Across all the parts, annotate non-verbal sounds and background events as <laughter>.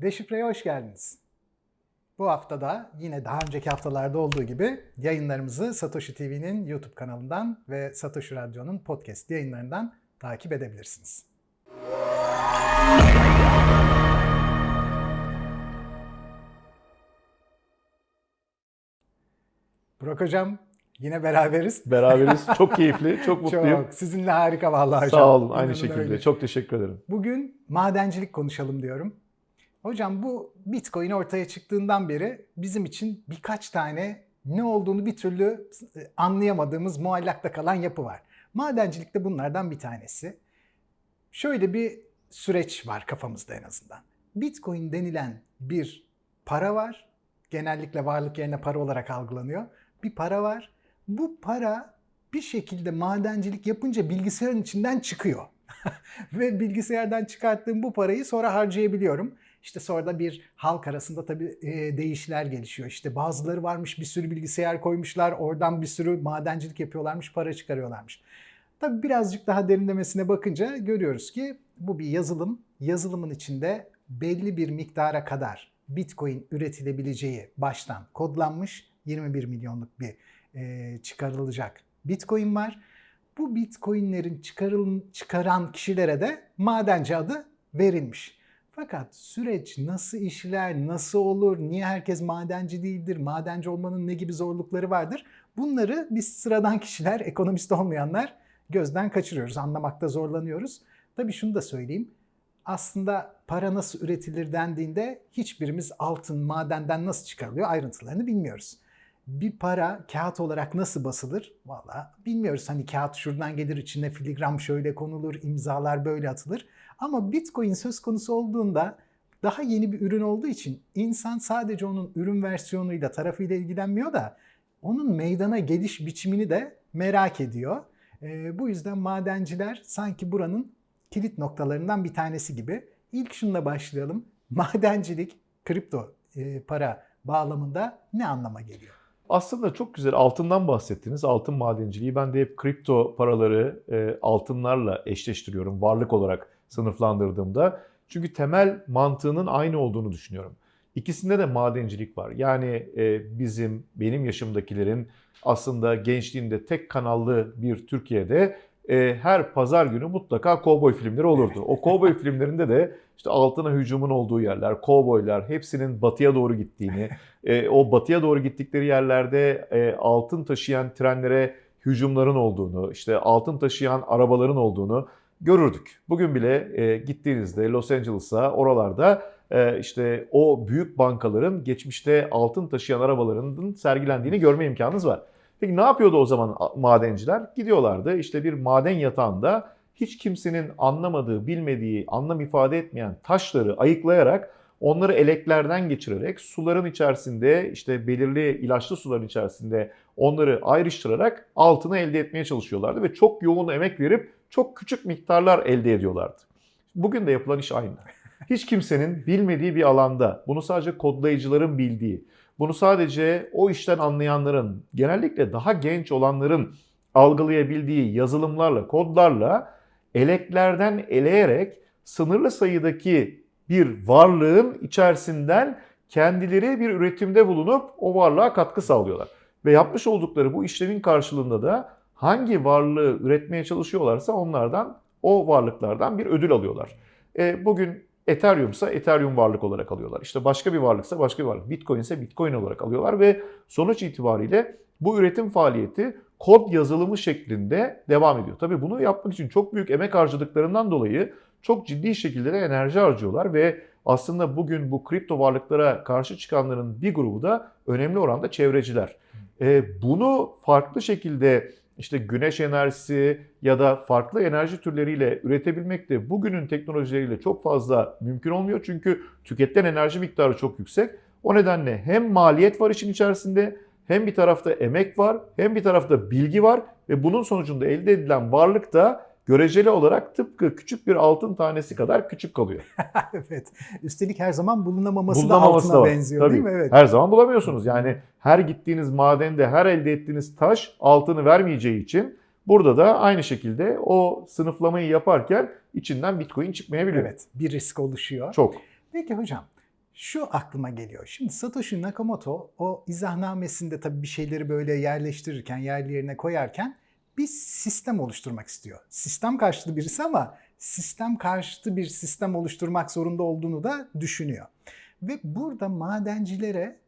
Deşifre'ye hoş geldiniz. Bu hafta da yine daha önceki haftalarda olduğu gibi yayınlarımızı Satoshi TV'nin YouTube kanalından ve Satoshi Radyo'nun podcast yayınlarından takip edebilirsiniz. Burak Hocam yine beraberiz. Beraberiz. <laughs> Çok keyifli, çok mutluyum. Çok. Sizinle harika vallahi hocam. Sağ olun. Aynı İnanın şekilde. öyle. Çok teşekkür ederim. Bugün madencilik konuşalım diyorum. Hocam bu Bitcoin ortaya çıktığından beri bizim için birkaç tane ne olduğunu bir türlü e, anlayamadığımız muallakta kalan yapı var. Madencilik de bunlardan bir tanesi. Şöyle bir süreç var kafamızda en azından. Bitcoin denilen bir para var. Genellikle varlık yerine para olarak algılanıyor. Bir para var. Bu para bir şekilde madencilik yapınca bilgisayarın içinden çıkıyor. <laughs> Ve bilgisayardan çıkarttığım bu parayı sonra harcayabiliyorum. İşte sonra da bir halk arasında tabii e, değişler gelişiyor. İşte bazıları varmış bir sürü bilgisayar koymuşlar. Oradan bir sürü madencilik yapıyorlarmış, para çıkarıyorlarmış. Tabii birazcık daha derinlemesine bakınca görüyoruz ki bu bir yazılım. Yazılımın içinde belli bir miktara kadar Bitcoin üretilebileceği baştan kodlanmış 21 milyonluk bir e, çıkarılacak Bitcoin var. Bu Bitcoin'lerin çıkarıl çıkaran kişilere de madenci adı verilmiş. Fakat süreç nasıl işler, nasıl olur, niye herkes madenci değildir, madenci olmanın ne gibi zorlukları vardır? Bunları biz sıradan kişiler, ekonomist olmayanlar gözden kaçırıyoruz, anlamakta zorlanıyoruz. Tabii şunu da söyleyeyim. Aslında para nasıl üretilir dendiğinde hiçbirimiz altın madenden nasıl çıkarılıyor ayrıntılarını bilmiyoruz. Bir para kağıt olarak nasıl basılır? Valla bilmiyoruz. Hani kağıt şuradan gelir içine filigram şöyle konulur, imzalar böyle atılır. Ama Bitcoin söz konusu olduğunda daha yeni bir ürün olduğu için insan sadece onun ürün versiyonuyla tarafıyla ilgilenmiyor da onun meydana geliş biçimini de merak ediyor. Ee, bu yüzden madenciler sanki buranın kilit noktalarından bir tanesi gibi. İlk şununla başlayalım. Madencilik kripto e, para bağlamında ne anlama geliyor? Aslında çok güzel altından bahsettiniz. Altın madenciliği. Ben de hep kripto paraları e, altınlarla eşleştiriyorum varlık olarak sınıflandırdığımda. Çünkü temel mantığının aynı olduğunu düşünüyorum. İkisinde de madencilik var. Yani e, bizim, benim yaşımdakilerin aslında gençliğinde tek kanallı bir Türkiye'de e, her pazar günü mutlaka kovboy filmleri olurdu. O kovboy <laughs> filmlerinde de işte altına hücumun olduğu yerler, kovboylar hepsinin batıya doğru gittiğini, <laughs> e, o batıya doğru gittikleri yerlerde e, altın taşıyan trenlere hücumların olduğunu, işte altın taşıyan arabaların olduğunu görürdük. Bugün bile e, gittiğinizde Los Angeles'a oralarda e, işte o büyük bankaların geçmişte altın taşıyan arabalarının sergilendiğini görme imkanınız var. Peki ne yapıyordu o zaman madenciler? Gidiyorlardı işte bir maden yatağında hiç kimsenin anlamadığı, bilmediği, anlam ifade etmeyen taşları ayıklayarak onları eleklerden geçirerek suların içerisinde işte belirli ilaçlı suların içerisinde onları ayrıştırarak altını elde etmeye çalışıyorlardı ve çok yoğun emek verip çok küçük miktarlar elde ediyorlardı. Bugün de yapılan iş aynı. <laughs> Hiç kimsenin bilmediği bir alanda, bunu sadece kodlayıcıların bildiği, bunu sadece o işten anlayanların, genellikle daha genç olanların algılayabildiği yazılımlarla, kodlarla eleklerden eleyerek sınırlı sayıdaki bir varlığın içerisinden kendileri bir üretimde bulunup o varlığa katkı sağlıyorlar. Ve yapmış oldukları bu işlemin karşılığında da hangi varlığı üretmeye çalışıyorlarsa onlardan, o varlıklardan bir ödül alıyorlar. E, bugün Ethereum ise Ethereum varlık olarak alıyorlar. İşte başka bir varlıksa başka bir varlık. Bitcoin ise Bitcoin olarak alıyorlar ve sonuç itibariyle bu üretim faaliyeti kod yazılımı şeklinde devam ediyor. Tabii bunu yapmak için çok büyük emek harcadıklarından dolayı çok ciddi şekilde de enerji harcıyorlar ve aslında bugün bu kripto varlıklara karşı çıkanların bir grubu da önemli oranda çevreciler. E, bunu farklı şekilde işte güneş enerjisi ya da farklı enerji türleriyle üretebilmek de bugünün teknolojileriyle çok fazla mümkün olmuyor. Çünkü tüketilen enerji miktarı çok yüksek. O nedenle hem maliyet var işin içerisinde hem bir tarafta emek var hem bir tarafta bilgi var ve bunun sonucunda elde edilen varlık da göreceli olarak tıpkı küçük bir altın tanesi kadar küçük kalıyor. <laughs> evet. Üstelik her zaman bulunamaması, Bulunamaması da da altına var. benziyor Tabii. değil mi? Evet. Her zaman bulamıyorsunuz. Yani her gittiğiniz madende her elde ettiğiniz taş altını vermeyeceği için burada da aynı şekilde o sınıflamayı yaparken içinden bitcoin çıkmayabiliyor. Evet. Bir risk oluşuyor. Çok. Peki hocam şu aklıma geliyor. Şimdi Satoshi Nakamoto o izahnamesinde tabii bir şeyleri böyle yerleştirirken, yerli yerine koyarken bir sistem oluşturmak istiyor. Sistem karşıtı birisi ama sistem karşıtı bir sistem oluşturmak zorunda olduğunu da düşünüyor. Ve burada madencilere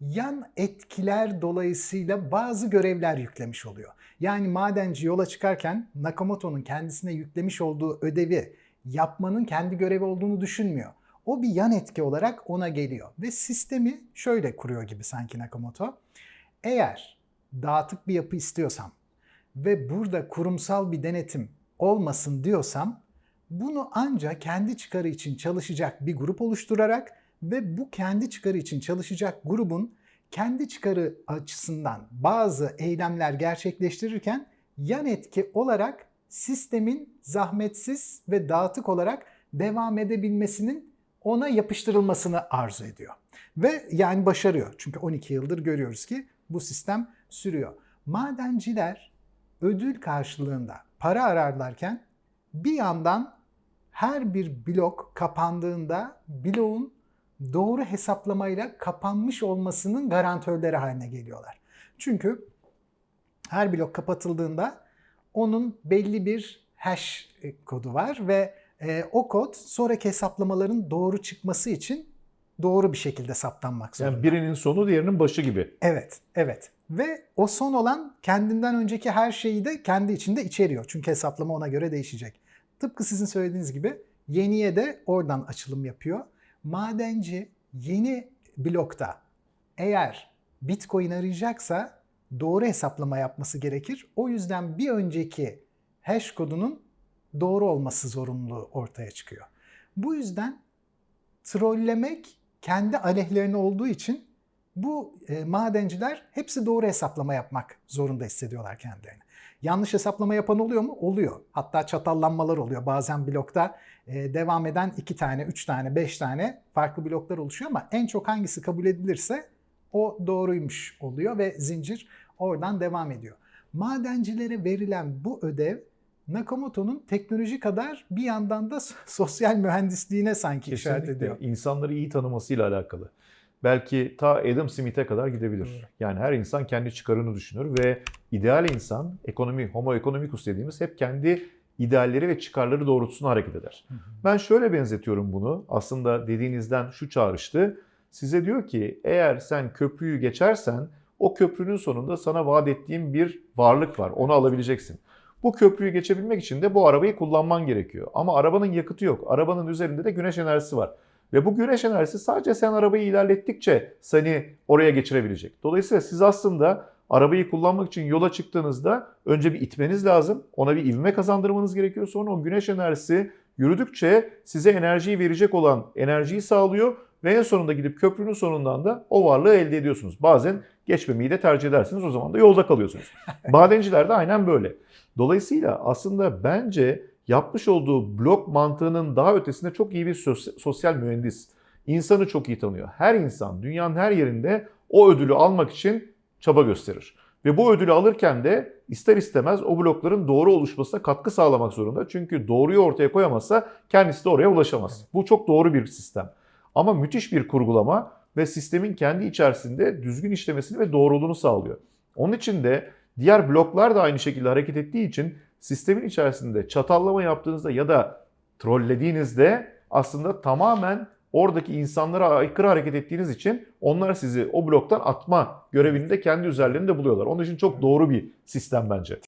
yan etkiler dolayısıyla bazı görevler yüklemiş oluyor. Yani madenci yola çıkarken Nakamoto'nun kendisine yüklemiş olduğu ödevi yapmanın kendi görevi olduğunu düşünmüyor. O bir yan etki olarak ona geliyor ve sistemi şöyle kuruyor gibi sanki Nakamoto. Eğer dağıtık bir yapı istiyorsam ve burada kurumsal bir denetim olmasın diyorsam bunu ancak kendi çıkarı için çalışacak bir grup oluşturarak ve bu kendi çıkarı için çalışacak grubun kendi çıkarı açısından bazı eylemler gerçekleştirirken yan etki olarak sistemin zahmetsiz ve dağıtık olarak devam edebilmesinin ona yapıştırılmasını arzu ediyor. Ve yani başarıyor. Çünkü 12 yıldır görüyoruz ki bu sistem sürüyor. Madenciler ödül karşılığında para ararlarken bir yandan her bir blok kapandığında bloğun doğru hesaplamayla kapanmış olmasının garantörleri haline geliyorlar. Çünkü her blok kapatıldığında onun belli bir hash e, kodu var ve e, o kod sonraki hesaplamaların doğru çıkması için doğru bir şekilde saptanmak zorunda. Yani birinin sonu diğerinin başı gibi. Evet, evet. Ve o son olan kendinden önceki her şeyi de kendi içinde içeriyor. Çünkü hesaplama ona göre değişecek. Tıpkı sizin söylediğiniz gibi yeniye de oradan açılım yapıyor. Madenci yeni blokta eğer Bitcoin arayacaksa doğru hesaplama yapması gerekir. O yüzden bir önceki hash kodunun doğru olması zorunluluğu ortaya çıkıyor. Bu yüzden trollemek kendi aleyhlerine olduğu için bu e, madenciler hepsi doğru hesaplama yapmak zorunda hissediyorlar kendilerini. Yanlış hesaplama yapan oluyor mu? Oluyor. Hatta çatallanmalar oluyor. Bazen blokta e, devam eden iki tane, üç tane, beş tane farklı bloklar oluşuyor ama en çok hangisi kabul edilirse o doğruymuş oluyor ve zincir oradan devam ediyor. Madencilere verilen bu ödev Nakamoto'nun teknoloji kadar bir yandan da <laughs> sosyal mühendisliğine sanki işaret Kesinlikle ediyor. insanları iyi tanımasıyla alakalı. Belki ta Adam Smith'e kadar gidebilir. Yani her insan kendi çıkarını düşünür ve ideal insan, ekonomi, homo economicus dediğimiz hep kendi idealleri ve çıkarları doğrultusunda hareket eder. Hı hı. Ben şöyle benzetiyorum bunu. Aslında dediğinizden şu çağrıştı. Size diyor ki eğer sen köprüyü geçersen o köprünün sonunda sana vaat ettiğim bir varlık var. Onu alabileceksin. Bu köprüyü geçebilmek için de bu arabayı kullanman gerekiyor. Ama arabanın yakıtı yok. Arabanın üzerinde de güneş enerjisi var. Ve bu güneş enerjisi sadece sen arabayı ilerlettikçe seni oraya geçirebilecek. Dolayısıyla siz aslında arabayı kullanmak için yola çıktığınızda önce bir itmeniz lazım. Ona bir ivme kazandırmanız gerekiyor. Sonra o güneş enerjisi yürüdükçe size enerjiyi verecek olan enerjiyi sağlıyor. Ve en sonunda gidip köprünün sonundan da o varlığı elde ediyorsunuz. Bazen geçmemeyi de tercih edersiniz. O zaman da yolda kalıyorsunuz. <laughs> Madenciler de aynen böyle. Dolayısıyla aslında bence yapmış olduğu blok mantığının daha ötesinde çok iyi bir sos- sosyal mühendis. İnsanı çok iyi tanıyor. Her insan dünyanın her yerinde o ödülü almak için çaba gösterir. Ve bu ödülü alırken de ister istemez o blokların doğru oluşmasına katkı sağlamak zorunda. Çünkü doğruyu ortaya koyamazsa kendisi de oraya ulaşamaz. Bu çok doğru bir sistem. Ama müthiş bir kurgulama ve sistemin kendi içerisinde düzgün işlemesini ve doğruluğunu sağlıyor. Onun için de diğer bloklar da aynı şekilde hareket ettiği için sistemin içerisinde çatallama yaptığınızda ya da trollediğinizde aslında tamamen oradaki insanlara aykırı hareket ettiğiniz için onlar sizi o bloktan atma görevini de kendi üzerlerinde buluyorlar. Onun için çok doğru bir sistem bence.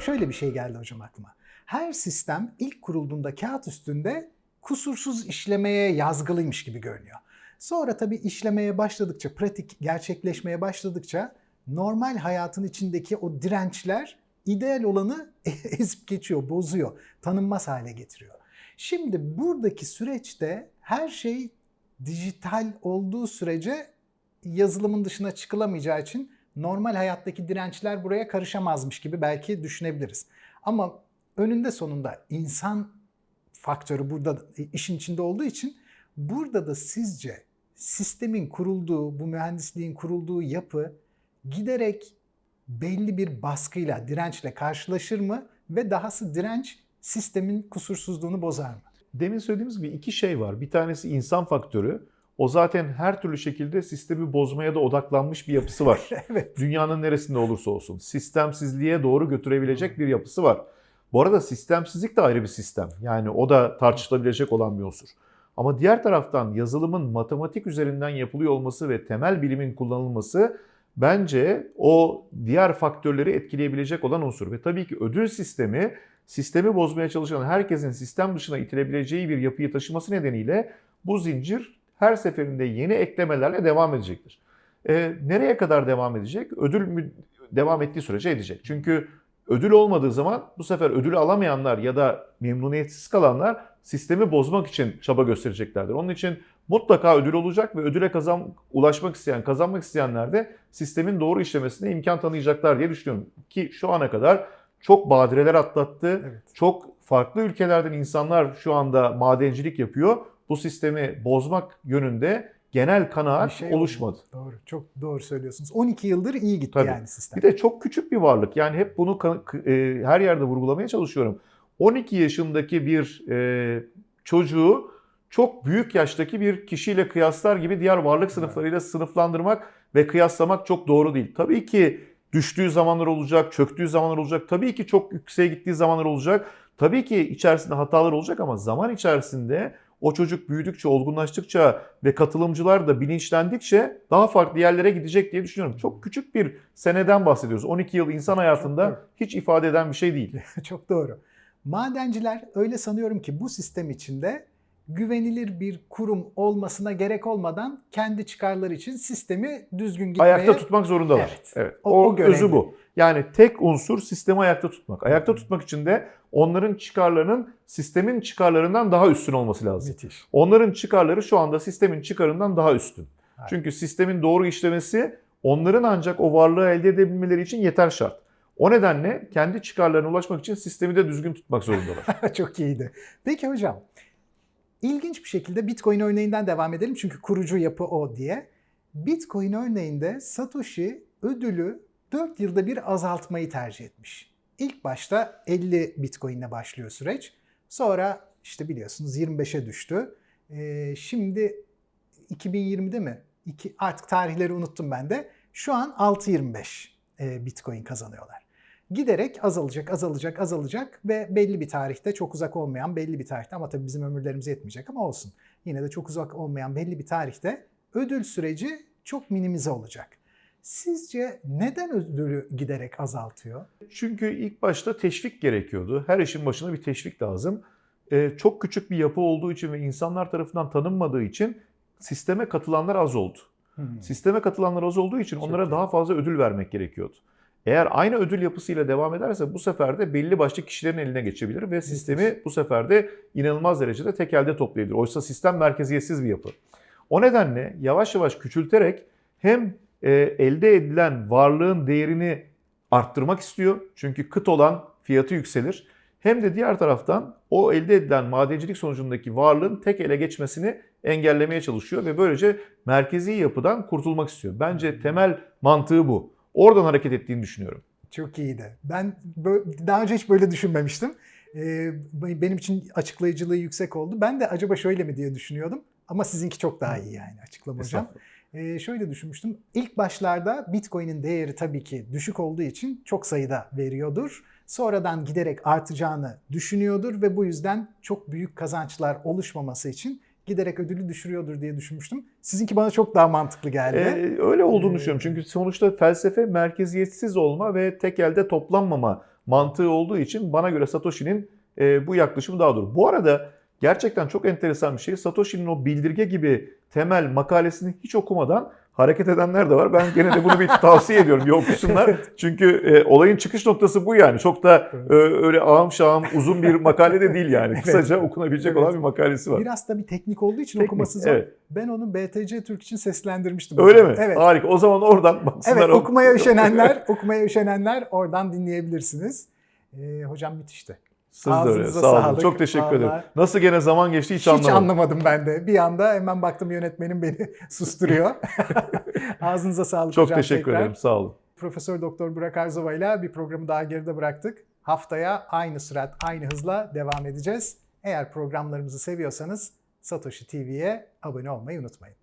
Şöyle bir şey geldi hocam aklıma. Her sistem ilk kurulduğunda kağıt üstünde kusursuz işlemeye yazgılıymış gibi görünüyor. Sonra tabii işlemeye başladıkça, pratik gerçekleşmeye başladıkça normal hayatın içindeki o dirençler ideal olanı <laughs> ezip geçiyor, bozuyor, tanınmaz hale getiriyor. Şimdi buradaki süreçte her şey dijital olduğu sürece yazılımın dışına çıkılamayacağı için normal hayattaki dirençler buraya karışamazmış gibi belki düşünebiliriz. Ama önünde sonunda insan faktörü burada işin içinde olduğu için burada da sizce sistemin kurulduğu, bu mühendisliğin kurulduğu yapı giderek belli bir baskıyla, dirençle karşılaşır mı ve dahası direnç sistemin kusursuzluğunu bozar mı? Demin söylediğimiz gibi iki şey var. Bir tanesi insan faktörü. O zaten her türlü şekilde sistemi bozmaya da odaklanmış bir yapısı var. <laughs> evet. Dünyanın neresinde olursa olsun. Sistemsizliğe doğru götürebilecek bir yapısı var. Bu arada sistemsizlik de ayrı bir sistem. Yani o da tartışılabilecek olan bir unsur. Ama diğer taraftan yazılımın matematik üzerinden yapılıyor olması ve temel bilimin kullanılması bence o diğer faktörleri etkileyebilecek olan unsur. Ve tabii ki ödül sistemi sistemi bozmaya çalışan herkesin sistem dışına itilebileceği bir yapıyı taşıması nedeniyle bu zincir her seferinde yeni eklemelerle devam edecektir. Ee, nereye kadar devam edecek? Ödül mü devam ettiği sürece edecek. Çünkü ödül olmadığı zaman bu sefer ödülü alamayanlar ya da memnuniyetsiz kalanlar sistemi bozmak için çaba göstereceklerdir. Onun için mutlaka ödül olacak ve ödüle kazan ulaşmak isteyen, kazanmak isteyenler de sistemin doğru işlemesine imkan tanıyacaklar diye düşünüyorum. Ki şu ana kadar çok badireler atlattı. Evet. Çok farklı ülkelerden insanlar şu anda madencilik yapıyor. Bu sistemi bozmak yönünde genel Bir kanaat şey oluşmadı. oldu. Doğru. Çok doğru söylüyorsunuz. 12 yıldır iyi gitti Tabii. yani sistem. Bir de çok küçük bir varlık. Yani hep bunu e, her yerde vurgulamaya çalışıyorum. 12 yaşındaki bir e, çocuğu çok büyük yaştaki bir kişiyle kıyaslar gibi diğer varlık sınıflarıyla sınıflandırmak ve kıyaslamak çok doğru değil. Tabii ki düştüğü zamanlar olacak, çöktüğü zamanlar olacak. Tabii ki çok yükseğe gittiği zamanlar olacak. Tabii ki içerisinde hatalar olacak ama zaman içerisinde o çocuk büyüdükçe, olgunlaştıkça ve katılımcılar da bilinçlendikçe daha farklı yerlere gidecek diye düşünüyorum. Çok küçük bir seneden bahsediyoruz. 12 yıl insan hayatında hiç ifade eden bir şey değil. <laughs> Çok doğru. Madenciler öyle sanıyorum ki bu sistem içinde güvenilir bir kurum olmasına gerek olmadan kendi çıkarları için sistemi düzgün gitmeye... Ayakta tutmak zorundalar. Evet. Evet. O- O, o özü bu. Yani tek unsur sistemi ayakta tutmak. Ayakta tutmak için de onların çıkarlarının sistemin çıkarlarından daha üstün olması lazım. Müthiş. Onların çıkarları şu anda sistemin çıkarından daha üstün. Evet. Çünkü sistemin doğru işlemesi onların ancak o varlığı elde edebilmeleri için yeter şart. O nedenle kendi çıkarlarına ulaşmak için sistemi de düzgün tutmak zorundalar. <laughs> Çok iyiydi. Peki hocam, ilginç bir şekilde Bitcoin örneğinden devam edelim çünkü kurucu yapı o diye. Bitcoin örneğinde Satoshi ödülü 4 yılda bir azaltmayı tercih etmiş. İlk başta 50 Bitcoin ile başlıyor süreç. Sonra işte biliyorsunuz 25'e düştü. Ee, şimdi 2020'de mi? İki, artık tarihleri unuttum ben de. Şu an 6.25 e, Bitcoin kazanıyorlar giderek azalacak, azalacak, azalacak ve belli bir tarihte çok uzak olmayan belli bir tarihte ama tabii bizim ömürlerimiz yetmeyecek ama olsun. Yine de çok uzak olmayan belli bir tarihte ödül süreci çok minimize olacak. Sizce neden ödülü giderek azaltıyor? Çünkü ilk başta teşvik gerekiyordu. Her işin başına bir teşvik lazım. Ee, çok küçük bir yapı olduğu için ve insanlar tarafından tanınmadığı için sisteme katılanlar az oldu. Hmm. Sisteme katılanlar az olduğu için Çok onlara iyi. daha fazla ödül vermek gerekiyordu. Eğer aynı ödül yapısıyla devam ederse bu sefer de belli başlı kişilerin eline geçebilir ve sistemi bu sefer de inanılmaz derecede tek elde toplayabilir. Oysa sistem merkeziyetsiz bir yapı. O nedenle yavaş yavaş küçülterek hem e, elde edilen varlığın değerini arttırmak istiyor. Çünkü kıt olan fiyatı yükselir. Hem de diğer taraftan o elde edilen madencilik sonucundaki varlığın tek ele geçmesini engellemeye çalışıyor ve böylece merkezi yapıdan kurtulmak istiyor. Bence temel mantığı bu. Oradan hareket ettiğini düşünüyorum. Çok iyiydi. Ben daha önce hiç böyle düşünmemiştim. Ee, benim için açıklayıcılığı yüksek oldu. Ben de acaba şöyle mi diye düşünüyordum. Ama sizinki çok daha iyi yani açıklama hocam. Ee, şöyle düşünmüştüm. İlk başlarda Bitcoin'in değeri tabii ki düşük olduğu için çok sayıda veriyordur. Sonradan giderek artacağını düşünüyordur ve bu yüzden çok büyük kazançlar oluşmaması için giderek ödülü düşürüyordur diye düşünmüştüm. Sizinki bana çok daha mantıklı geldi. Ee, öyle olduğunu Ee, düşünüyorum. Çünkü sonuçta felsefe merkeziyetsiz olma ve tek elde toplanmama mantığı olduğu için bana göre Satoshi'nin e, bu yaklaşımı daha doğru. Bu arada gerçekten çok enteresan bir şey. Satoshi'nin o bildirge gibi temel makalesini hiç okumadan hareket edenler de var. Ben gene de bunu bir <laughs> tavsiye ediyorum. Bir okusunlar. Çünkü e, olayın çıkış noktası bu yani. Çok da e, öyle ağım şahım uzun bir makale de değil yani. <laughs> Kısaca okunabilecek Evet. olan bir makalesi var. Biraz da bir teknik olduğu için Teknik, okuması zor. evet. Ben onu BTC Türk için seslendirmiştim. Öyle mi? Evet. Harika. O zaman oradan baksınlar. Evet okumaya <laughs> üşenenler, okumaya üşenenler oradan dinleyebilirsiniz. Ee, hocam müthişti. Siz de öyle. Ağzınıza Sağ olun. sağlık. Çok teşekkür ederim. Vallahi. Nasıl gene zaman geçti hiç, Hiç, anlamadım. anlamadım ben de. Bir anda hemen baktım yönetmenim beni <laughs> susturuyor. <laughs> Ağzınıza sağlık Çok hocam teşekkür tekrar. ederim. Sağ olun. Profesör Doktor Burak Arzova ile bir programı daha geride bıraktık. Haftaya aynı sürat, aynı hızla devam edeceğiz. Eğer programlarımızı seviyorsanız Satoshi TV'ye abone olmayı unutmayın.